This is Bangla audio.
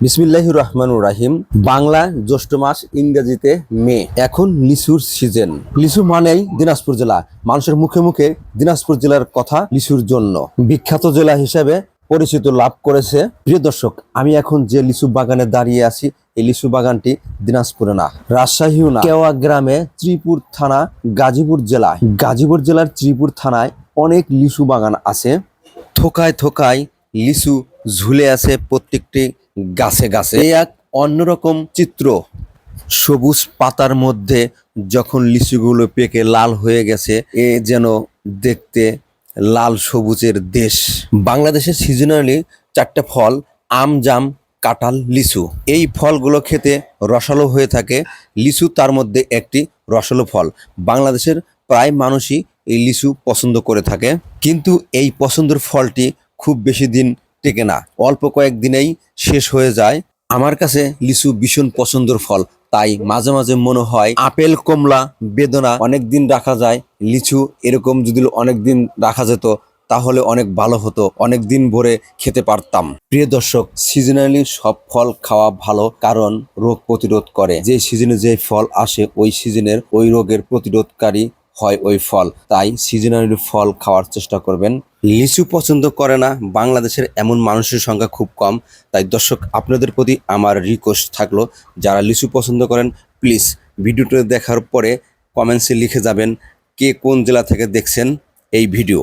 বিসমিল্লাহ রহমান রাহিম। বাংলা জ্যৈষ্ঠ মাস ইংরেজিতে মে। এখন লিচুর সিজন। লিচু মানেই দিনাজপুর জেলা। মানুষের মুখে মুখে দিনাজপুর জেলার কথা লিচুর জন্য। বিখ্যাত জেলা হিসেবে পরিচিত লাভ করেছে। প্রিয় দর্শক, আমি এখন যে লিচু বাগানে দাঁড়িয়ে আছি, এই লিচু বাগানটি দিনাজপুরে না, রাজশাহীও না। কেওয়া গ্রামে ত্রিপুর থানা, গাজীপুর জেলা। গাজীপুর জেলার ত্রিপুর থানায় অনেক লিচু বাগান আছে। থোকায় থোকায় লিচু ঝুলে আছে প্রত্যেকটি গাছে গাছে এক অন্যরকম চিত্র। সবুজ পাতার মধ্যে যখন লিচুগুলো পেকে লাল হয়ে গেছে, এ যেন দেখতে লাল সবুজের দেশ। বাংলাদেশের সিজনালি চারটে ফল, আম, জাম, কাঁঠাল, লিচু। এই ফলগুলো খেতে রসালো হয়ে থাকে। লিচু তার মধ্যে একটি রসালো ফল। বাংলাদেশের প্রায় মানুষই এই লিচু পছন্দ করে থাকে। কিন্তু এই পছন্দের ফলটি খুব বেশি দিন টেকে না। অল্প কয়েক দিনেই শেষ হয়ে যায়। আমার কাছে লিচু ভীষণ পছন্দের ফল, তাই মাঝে মাঝে মনে হয় আপেল, কমলা, বেদনা অনেক দিন রাখা যায়। লিচু এরকম যদি অনেক দিন রাখা যেত, তাহলে অনেক ভালো হতো। অনেক দিন ভরে খেতে পারতাম। প্রিয় দর্শক সিজনালি সব ফল খাওয়া ভালো কারণ রোগ প্রতিরোধ করে। যে সিজনে যে ফল আসে, ওই সিজনের ওই রোগের প্রতিরোধকারী হয় ওই ফল। তাই সিজনালি ফল খাওয়ার চেষ্টা করবেন। লিচু পছন্দ করে না, বাংলাদেশের এমন মানুষের সংখ্যা খুব কম। তাই দর্শক, আপনাদের প্রতি আমার রিকোয়েস্ট থাকল, যারা লিচু পছন্দ করেন প্লিজ ভিডিওটা দেখার পরে কমেন্টসে লিখে যাবেন কে কোন জেলা থেকে দেখছেন এই ভিডিও